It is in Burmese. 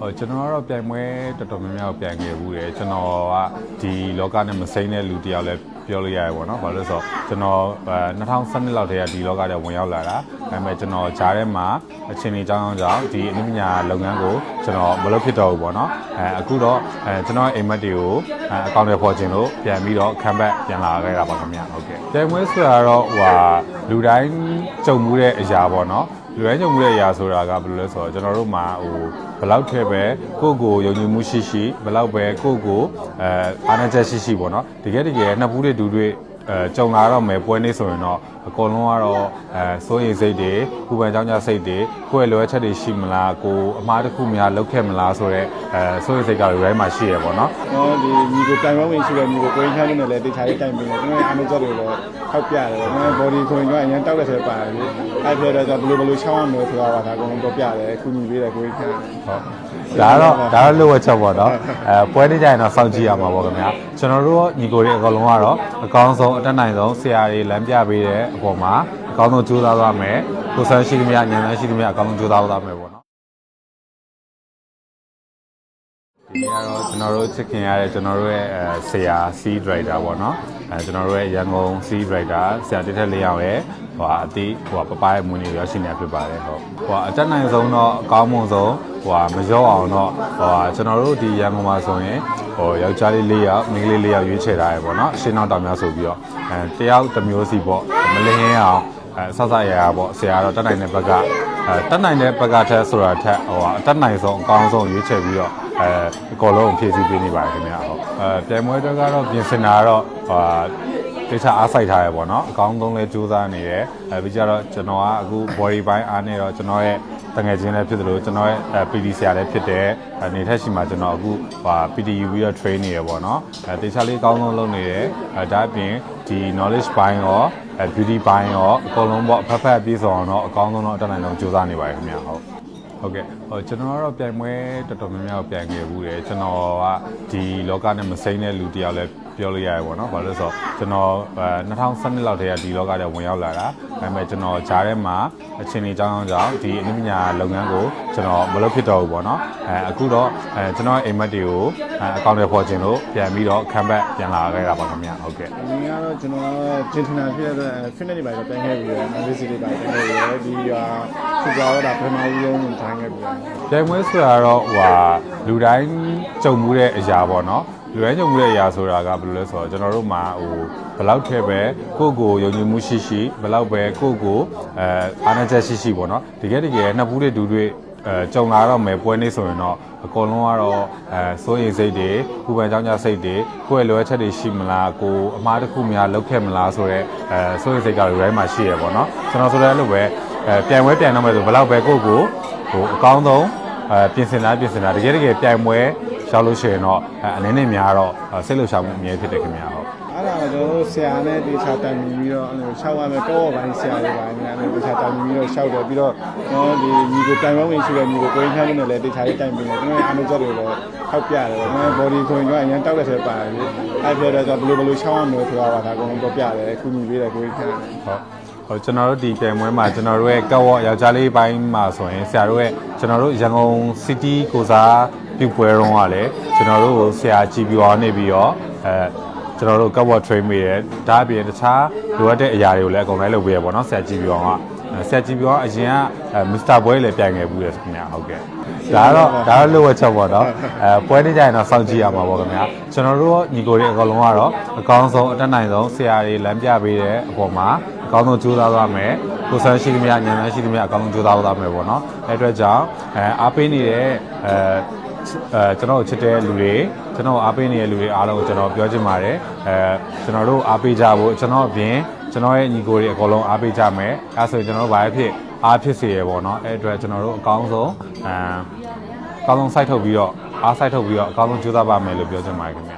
ဟိုကျွန်တော်ကတော့ပြိုင်ပွဲတော်တော်များများကိုပြိုင်ခဲ့ဘူးတယ်ကျွန်တော်ကဒီလောကနဲ့မစိမ့်တဲ့လူတစ်ယောက်လည်းပြောလို့ရတယ်ပေါ့နော်ဘာလို့လဲဆိုတော့ကျွန်တော်အဲ2012လောက်တည်းကဒီလောကထဲဝင်ရောက်လာတာဒါပေမဲ့ကျွန်တော်ဂျားထဲမှာအချိန်ကြီးကြောင်းကြောင်းဒီအနည်းပညာလုပ်ငန်းကိုကျွန်တော်မလုပ်ဖြစ်တော့ဘူးပေါ့နော်အဲအခုတော့အဲကျွန်တော်အိမ်မက်တွေကိုအဲအကောင့်တွေပေါ်ခြင်းလို့ပြန်ပြီးတော့ခံဘက်ပြန်လာခဲ့တာပါခင်ဗျဟုတ်ကဲ့ပြိုင်ပွဲဆိုတာတော့ဟိုဟာလူတိုင်းကြုံမှုတဲ့အရာပေါ့နော် လူတိုင်းကြုံမှုတဲ့အရာဆိုတာကဘယ်လိုလဲဆိုတော့ကျွန်တော်တို့မှာဟိုဘယ်လောက်ထဲပဲကိုယ့်ကိုယ်ယုံကြည်မှုရှိရှိဘယ်လောက်ပဲကိုယ့်ကိုယ်အဲအားနည်းချက်ရှိရှိပေါ့နော်တကယ်တကယ်နှစ်ဖူးတွေဒူတွေ အဲကြုံလာတော့မယ်ပွဲနေဆိုရင်တော့အကုန်လုံးကတော့အဲစိုးရိမ်စိတ်တွေပူပန်ကြောင်းကြစိတ်တွေကိုယ့်ရဲ့လိုအပ်ချက်တွေရှိမလားကိုယ်အမှားတစ်ခုများလုပ်ခဲ့မလားဆိုတော့အဲစိုးရိမ်စိတ်ကလူတိုင်းမှာရှိရပေါ့နော်။ဟောဒီညီကိုတိုင်ဝမ်ဝင်ရှိတဲ့ညီကိုကိုရင်းချမ်းနဲ့လည်းတေချာရေးတိုင်ပြီးတယ်။ကျွန်တော်အားမချက်တွေလည်းထောက်ပြတယ်။ကျွန်တော် body ဆိုရင်ကအရင်တောက်တဲ့ထဲပါတယ်လေ။အဲ့ပြောတော့ဘယ်လိုဘယ်လိုချောင်းရမလဲဆိုတာကဒါအကုန်လုံးတော့ပြတယ်။ကုညီပေးတယ်ကိုရင်းချမ်းဟုတ် ဒါကတော့ဒါတော့လိုဝက်ချက်ပေါ့နော်အဲပွဲနေကြရင်တော့စောင့်ကြည့်ရမှာပေါ့ခင်ဗျာကျွန်တော်တို့ညီကိုတွေအကောင်လုံးကတော့အကောင်းဆုံးအတက်နိုင်ဆုံးဆရာတွေလမ်းပြပေးတဲ့အပေါ်မှာအကောင်းဆုံးကြိုးစားသွားမယ်ကိုယ်ဆန်းရှိသမျှဉာဏ်ဆန်းရှိသမျှအကောင်းဆုံးကြိုးစားသွားမယ်ပေါ့နော် တော့ကျွန်တော်တို့ချစ်ခင်ရတဲ့ကျွန်တော်တို့ရဲ့အဲဆရာ C driver ပေါ့နော်အဲကျွန်တော်တို့ရဲ့ရန်ကုန် C driver ဆရာတစ်ထက်လေးအောင်ရဲ့ဟိုအတီးဟိုပပရဲ့မွေးနေ့ရောက်ရှိနေတာဖြစ်ပါတယ်ဟုတ်ဟိုအတက်နိုင်ဆုံးတော့အကောင်းမွန်ဆုံးဟိုမရောအောင်တော့ဟိုကျွန်တော်တို့ဒီရန်ကုန်မှာဆိုရင်ဟိုယောက်ျားလေး၄ယောက်မိန်းကလေး၄ယောက်ရွေးချယ်ထားရပေါ့နော်ရှင်းနောက်တောင်များဆိုပြီးတော့အဲတယောက်တစ်မျိုးစီပေါ့မလင်းအောင်အဲဆဆရရပေါ့ဆရာကတော့တက်နိုင်တဲ့ဘက်ကအဲတက်နိုင်တဲ့ဘက်ကထက်ဆိုတာထက်ဟိုအတက်နိုင်ဆုံးအကောင်းဆုံးရွေးချယ်ပြီးတော့ အဲအကောလုံးဖြည့်ဆည်းပေးနေပါတယ်ခင်ဗျာဟုတ်အဲပြိုင်ပွဲတွေကတော့ပြင်ဆင်တာကတော့ဟိုတေချာအားစိုက်ထားရပေါ့နော်အကောင်းဆုံးလဲစူးစမ်းနေတယ်အဲပြီးကြတော့ကျွန်တော်ကအခု body ပိုင်းအားနေတော့ကျွန်တော်ရဲ့တငယ်ချင်းလည်းဖြစ်တယ်လို့ကျွန်တော်ရဲ့ PD ဆရာလည်းဖြစ်တယ်အနေထက်ရှိမှကျွန်တော်အခုဟာ PD ယူပြီးတော့ train နေရပေါ့နော်အဲတေချာလေးအကောင်းဆုံးလုပ်နေတယ်အဲဒါအပြင်ဒီ knowledge ပိုင်းရောအဲ beauty ပိုင်းရောအကုန်လုံးပေါ့ဖက်ဖက်ပြည့်စုံအောင်တော့အကောင်းဆုံးတော့အတက်နိုင်ဆုံးစူးစမ်းနေပါတယ်ခင်ဗျာဟုတ် ဟုတ်ကဲ့ဟိုကျွန်တော်ကတော့ပြိုင်ပွဲတော်တော်များများကိုပြိုင်ခဲ့ဘူးတယ်ကျွန်တော်ကဒီလောကနဲ့မစိမ့်တဲ့လူတစ်ယောက်လည်း ပြောလို့ရတယ်ပေါ့နော်ဘာလို့လဲဆိုတော့ကျွန်တော်အဲ2012လောက်တည်းကဒီလောကထဲဝင်ရောက်လာတာဒါပေမဲ့ကျွန်တော်ဂျားထဲမှာအချိန်ကြီးကြောင်းကြောင်းဒီအနည်းပညာလုပ်ငန်းကိုကျွန်တော်မလုပ်ဖြစ်တော့ဘူးပေါ့နော်အဲအခုတော့အဲကျွန်တော်အိမ်မက်တွေကိုအဲအကောင့်တွေပေါ်ခြင်းလို့ပြန်ပြီးတော့ခံဘက်ပြန်လာခဲ့တာပါခင်ဗျာဟုတ်ကဲ့။ဒီကတော့ကျွန်တော်ဂျင်ထနာဖြစ်တဲ့ fitness တွေပါတော့တိုင်ခဲ့ပြီးတယ်။ analysis တွေပါတိုင်ခဲ့ပြီးတယ်။ဒီဟာသူကတော့ဒါပထမဦးဆုံးဝင်ထိုင်ခဲ့ပြီးတယ်။ပြိုင်ပွဲဆိုတာတော့ဟိုဟာလူတိုင်းကြုံမှုတဲ့အရာပေါ့နော် လူတိုင်းကြုံမှုတဲ့အရာဆိုတာကဘယ်လိုလဲဆိုတော့ကျွန်တော်တို့မှာဟိုဘယ်လောက်ထဲပဲကိုယ့်ကိုယ်ယုံကြည်မှုရှိရှိဘယ်လောက်ပဲကိုယ့်ကိုအဲအားနည်းချက်ရှိရှိပေါ့နော်တကယ်တကယ်နှစ်ဖူးတွေဒူတွေအဲကြုံလာတော့မယ်ပွဲနေဆိုရင်တော့အကုန်လုံးကတော့အဲစိုးရိမ်စိတ်တွေပူပန်ကြောင်းကြစိတ်တွေကိုယ့်ရဲ့လိုအပ်ချက်တွေရှိမလားကိုယ်အမှားတစ်ခုများလုပ်ခဲ့မလားဆိုတော့အဲစိုးရိမ်စိတ်ကလူတိုင်းမှာရှိရပေါ့နော်ကျွန်တော်ဆိုလည်းအဲ့လိုပဲအဲပြိုင်ပွဲပြိုင်တော့မယ်ဆိုဘယ်လောက်ပဲကိုယ့်ကိုဟိုအကောင်းဆုံးအဲပြင်ဆင်တာပြင်ဆင်တာတကယ်တကယ်ပြိုင်ပွဲ ရောက်လို့ရှိရင်တော့အဲအနေနဲ့များတော့အဲစိတ်လှုပ်ရှားမှုအများကြီးဖြစ်တယ်ခင်ဗျာဟုတ်အဲ့ဒါကကျွန်တော်တို့ဆရာနဲ့တေချာတိုင်ပြီးတော့အဲ့လိုရှောက်ရမယ်ကောပိုင်းဆရာတွေပါနေတယ်တေချာတိုင်ပြီးတော့ရှောက်တယ်ပြီးတော့ကျွန်တော်ဒီညီကိုတိုင်ဝမ်ဝင်ရှိတဲ့ညီကိုကိုရင်းချမ်းနဲ့လည်းတေချာရေးတိုင်ပြီးတယ်ကျွန်တော်အားမချက်တွေလည်းထောက်ပြတယ်ကျွန်တော် body ဆိုရင်ကအရင်တောက်တဲ့ထဲပါတယ်လေအဲ့ပြောတော့ဘယ်လိုဘယ်လိုချောင်းရမလဲဆိုတာကဒါအကုန်လုံးတော့ပြတယ်ကုညီပေးတယ်ကိုရင်းချမ်းဟုတ်ဟိုကျွန်တော်တို့ဒီပြိုင်ပွဲမှာကျွန်တော်တို့ရဲ့ကောက်ဝယောက်ျားလေးပိုင်းမှာဆိုရင်ဆရာတို့ရဲ့ကျွန်တော်တို့ရန်ကုန် City ကိုစား ပြုပွဲတုန်းကလည်းကျွန်တော်တို့ကိုဆရာကြည်ပြွားနေပြီးတော့အဲကျွန်တော်တို့ကောက်ဝ train ပေးတယ်ဒါအပြင်တခြားလိုအပ်တဲ့အရာတွေကိုလည်းအကုန်လိုက်လုပ်ပေးရပေါ့နော်ဆရာကြည်ပြွားကအဲဆရာကြည်ပြွားကအရင်ကမစ္စတာဘွဲလည်းပြိုင်ခဲ့ဘူးတယ်ခင်ဗျာဟုတ်ကဲ့ဒါကတော့ဒါတော့လိုဝက်ချက်ပေါ့နော်အဲပွဲနေကြရင်တော့စောင့်ကြည့်ရမှာပေါ့ခင်ဗျာကျွန်တော်တို့ညီကိုတွေအကောင်လုံးကတော့အကောင်းဆုံးအတက်နိုင်ဆုံးဆရာတွေလမ်းပြပေးတဲ့အပေါ်မှာအကောင်းဆုံးကြိုးစားသွားမယ်ကိုယ်ဆန်းရှိသမျှဉာဏ်ဆန်းရှိသမျှအကောင်းဆုံးကြိုးစားသွားမယ်ပေါ့နော်အဲအတွက်ကြောင့်အဲအားပေးနေတဲ့အဲ အဲကျွန်တော်တို့ချစ်တဲ့လူတွေကျွန်တော်အားပေးနေတဲ့လူတွေအားလုံးကိုကျွန်တော်ပြောချင်ပါတယ်အဲကျွန်တော်တို့အားပေးကြဖို့ကျွန်တော်အပြင်ကျွန်တော်ရဲ့ညီကိုတွေအကုန်လုံးအားပေးကြမယ်အဲဆိုရင်ကျွန်တော်တို့ဘာဖြစ်အားဖြစ်စေရပေါ့နော်အဲအတွက်ကျွန်တော်တို့အကောင်းဆုံးအဲအကောင်းဆုံးစိုက်ထုတ်ပြီးတော့အားစိုက်ထုတ်ပြီးတော့အကောင်းဆုံးကြိုးစားပါမယ်လို့ပြောချင်ပါတယ်ခင်ဗျာ